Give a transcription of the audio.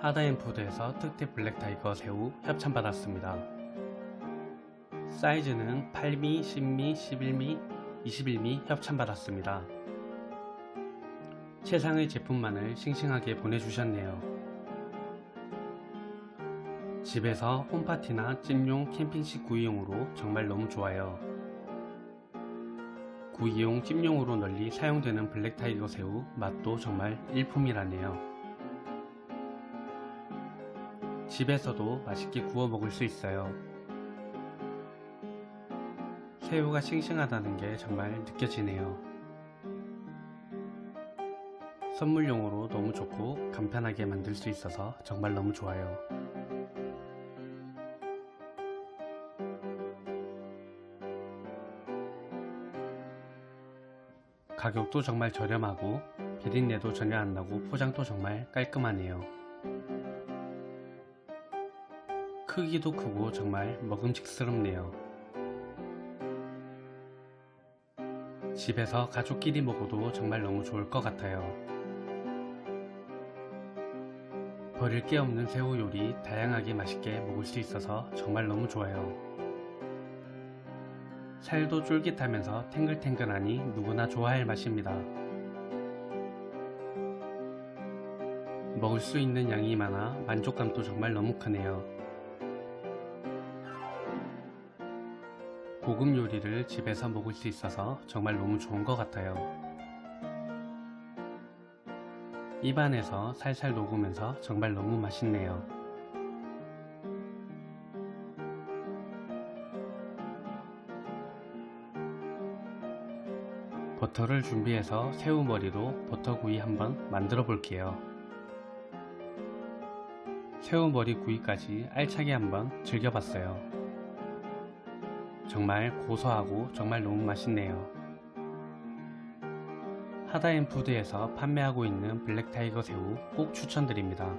하다앤푸드에서 특대 블랙타이거 새우 협찬받았습니다. 사이즈는 8미, 10미, 11미, 21미 협찬받았습니다. 최상의 제품만을 싱싱하게 보내주셨네요. 집에서 홈파티나 찜용 캠핑식 구이용으로 정말 너무 좋아요. 구이용 찜용으로 널리 사용되는 블랙타이거 새우 맛도 정말 일품이라네요. 집에서도 맛있게 구워 먹을 수 있어요. 새우가 싱싱하다는 게 정말 느껴지네요. 선물용으로 너무 좋고 간편하게 만들 수 있어서 정말 너무 좋아요. 가격도 정말 저렴하고 비린내도 전혀 안 나고 포장도 정말 깔끔하네요. 크기도 크고 정말 먹음직스럽네요. 집에서 가족끼리 먹어도 정말 너무 좋을 것 같아요. 버릴 게 없는 새우 요리 다양하게 맛있게 먹을 수 있어서 정말 너무 좋아요. 살도 쫄깃하면서 탱글탱글하니 누구나 좋아할 맛입니다. 먹을 수 있는 양이 많아 만족감도 정말 너무 크네요. 고급 요리를 집에서 먹을 수 있어서 정말 너무 좋은 것 같아요. 입안에서 살살 녹으면서 정말 너무 맛있네요. 버터를 준비해서 새우머리로 버터구이 한번 만들어 볼게요. 새우머리 구이까지 알차게 한번 즐겨봤어요. 정말 고소하고 정말 너무 맛있네요. 하다앤푸드에서 판매하고 있는 블랙타이거 새우 꼭 추천드립니다.